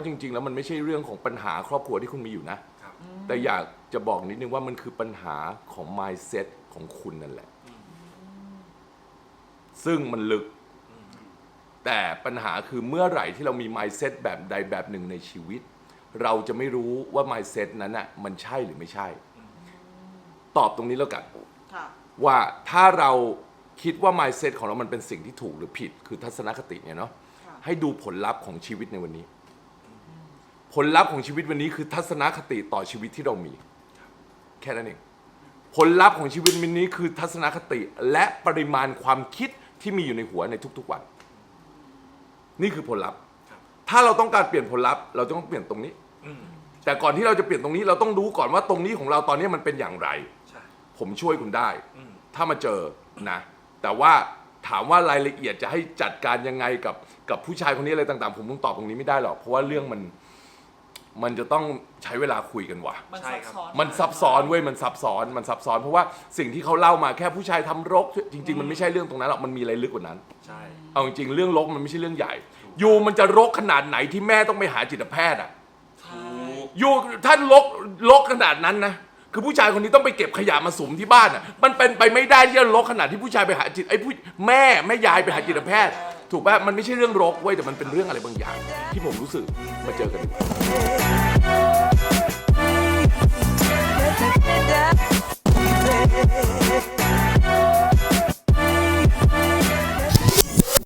ว่าจริง ๆ แล้วมันไม่ใช่เรื่องของปัญหาครอบครัวที่คุณมีอยู่นะครับแต่อยากจะบอกนิดนึงว่ามันคือปัญหาของ mindset ของคุณนั่นแหละ ซึ่งมันลึก แต่ปัญหาคือเมื่อไหร่ที่เรามี mindset แบบใดแบบหนึ่งในชีวิต เราจะไม่รู้ว่า mindset นั้นน่ะมันใช่หรือไม่ใช่ ตอบตรงนี้แล้วกันค่ะ ว่าถ้าเราคิดว่า mindset ของเรามันเป็นสิ่งที่ถูกหรือผิด คือทัศนคติเนี่ยเนาะ ค่ะ ให้ดูผลลัพธ์ของชีวิตในวันนี้ ผลลัพธ์ของชีวิตวันนี้คือทัศนคติต่อชีวิตที่เรามี แค่นั้นเอง ผลลัพธ์ของชีวิตวันนี้คือทัศนคติและปริมาณความคิดที่มีอยู่ในหัวในทุกๆวัน นี่คือผลลัพธ์ครับถ้าเราต้องการเปลี่ยนผลลัพธ์ เราต้องเปลี่ยนตรงนี้อืมแต่ก่อนที่เราจะเปลี่ยนตรงนี้ เราต้องรู้ก่อนว่าตรงนี้ของเราตอนนี้มันเป็นอย่างไรใช่ผมช่วยคุณได้อืมถ้ามาเจอนะ แต่ว่าถามว่ารายละเอียดจะให้จัดการยังไงกับกับผู้ชายคนนี้อะไรต่าง ๆ ผมคงตอบตรงนี้ไม่ได้หรอก เพราะว่าเรื่องมัน มันจะต้องใช้เวลาคุยกันว่ะ มันใช่ซับครับซ้อนมันซับซ้อนเว้ยมันซับซ้อนมันซับซ้อนเพราะว่าสิ่งที่เขาเล่ามาแค่ผู้ชายทำรก จริง ๆ มันไม่ใช่เรื่องตรงนั้นหรอกมันมีอะไรลึกกว่านั้น ใช่ เอาจริงๆเรื่องรกมันไม่ใช่เรื่องใหญ่อยู่มันจะรกขนาดไหนที่แม่ต้องไปหาจิตแพทย์อะถูกอยู่ท่านลกลกขนาดนั้นนะคือผู้ชายคนนี้ต้องไปเก็บขยะมาสุมที่บ้านอะมันเป็นไปไม่ได้ที่จะลกขนาดที่ผู้ชายไปหาจิตไอ้ผู้แม่แม่ยายไปหาจิตแพทย์ ถูกป่ะมันไม่ใช่เรื่องรกเว้ยแต่มันเป็นเรื่องอะไรบางอย่าง ที่ผมรู้สึกมาเจอกัน